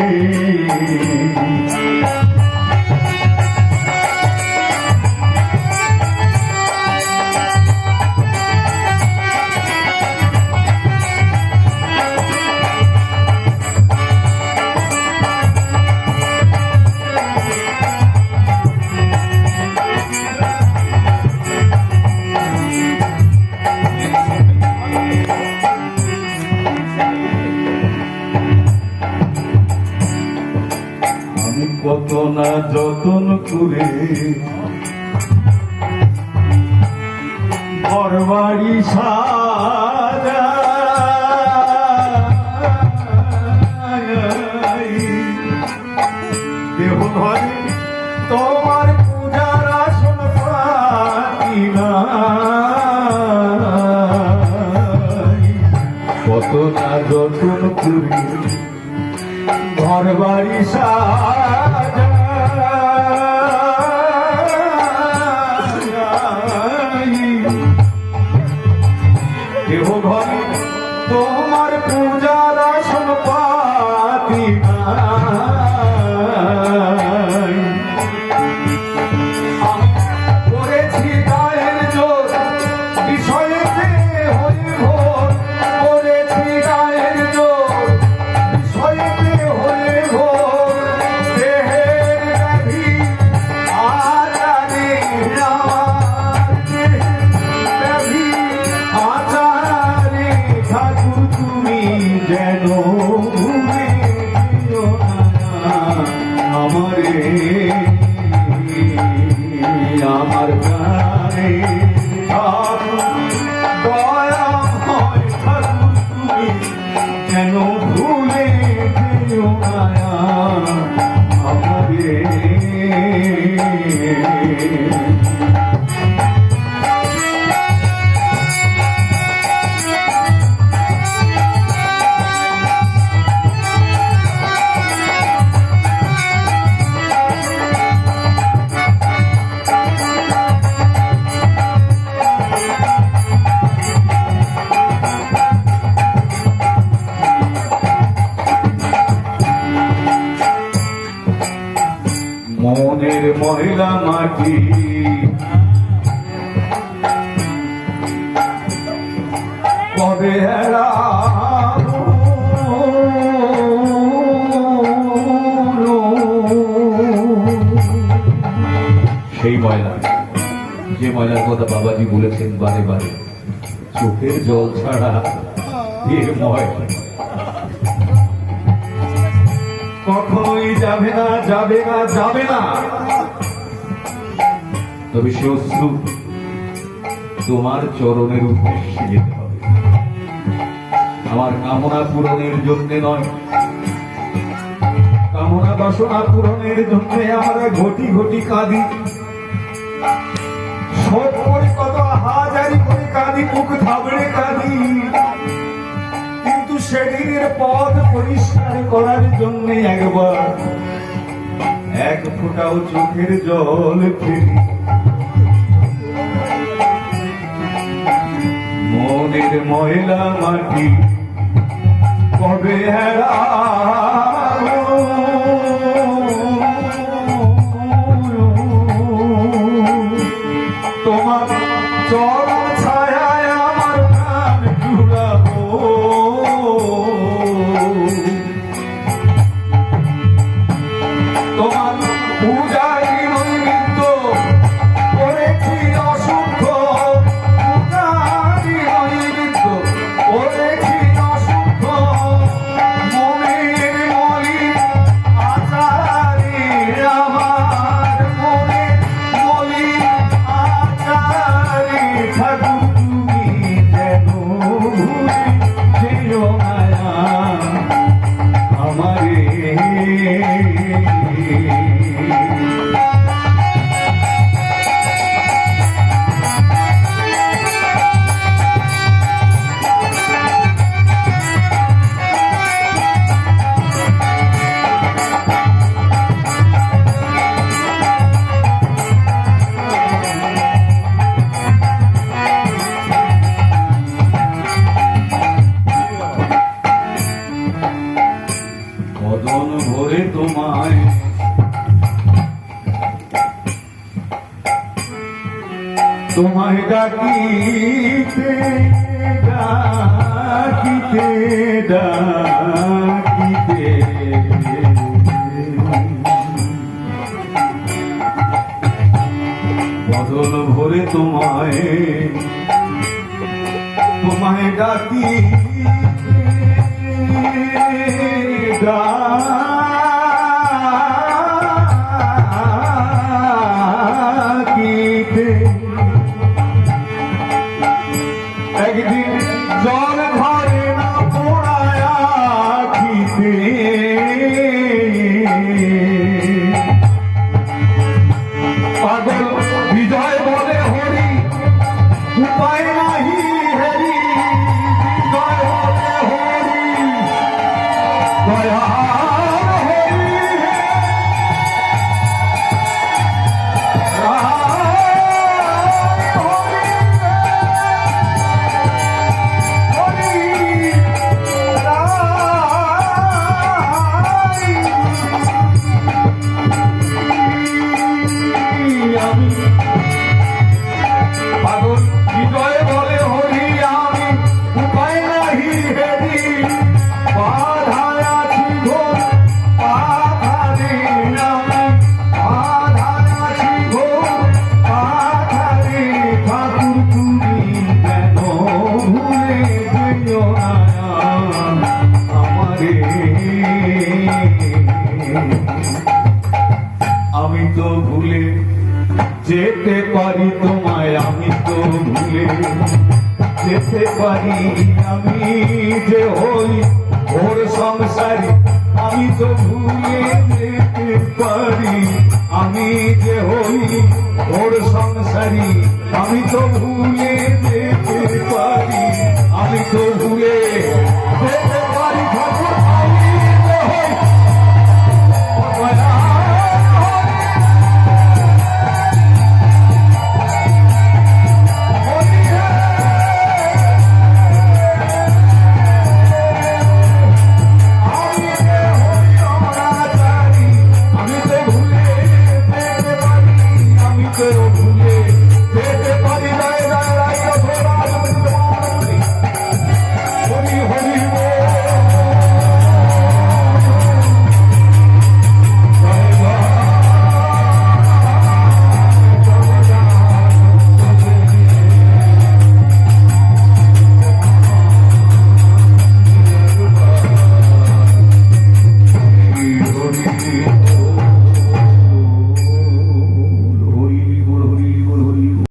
আমি যতন করে ঘর বাড়ি দেহ ঘরে সেই ময়লা, যে ময়লার কথা বাবাজি বলেছেন বারে বারে, চোখের জল ছাড়া এর ময়লা কখনোই যাবে না যাবে না যাবে না। তবে সে অশ্রু তোমার চরণের উদ্দেশ্যে যেতে হবে আমার কামনা পূরণের জন্য নয়, কামনা বাসনা পূরণের জন্য আমরা ঘটি ঘটি কাঁদি। শোধ করে কত হাজারি করে কাঁদি মুখ থাবড়ে কাঁদি। কিন্তু সেদিনের পথ পরিষ্কার করার জন্য একবার এক ফোঁটাও চোখের জল ফিরি। মনের ময়লা মাটি কবে হারাবো Muda তোমায় ডাকিতে ডাকিতে ডাকিতে। বদল ভরে তোমায় তোমায় ডাকি ডাকিতে। আমি তো ভুলে যেতে পারি তোমায়। দিতে পারি আমি যে হই ওর সংসারে। আমি তো ভুলে যেতে পারি আমি যে হই ওর সংসারী। আমি তো ভুলে যেতে পারি। আমি তো ভুলে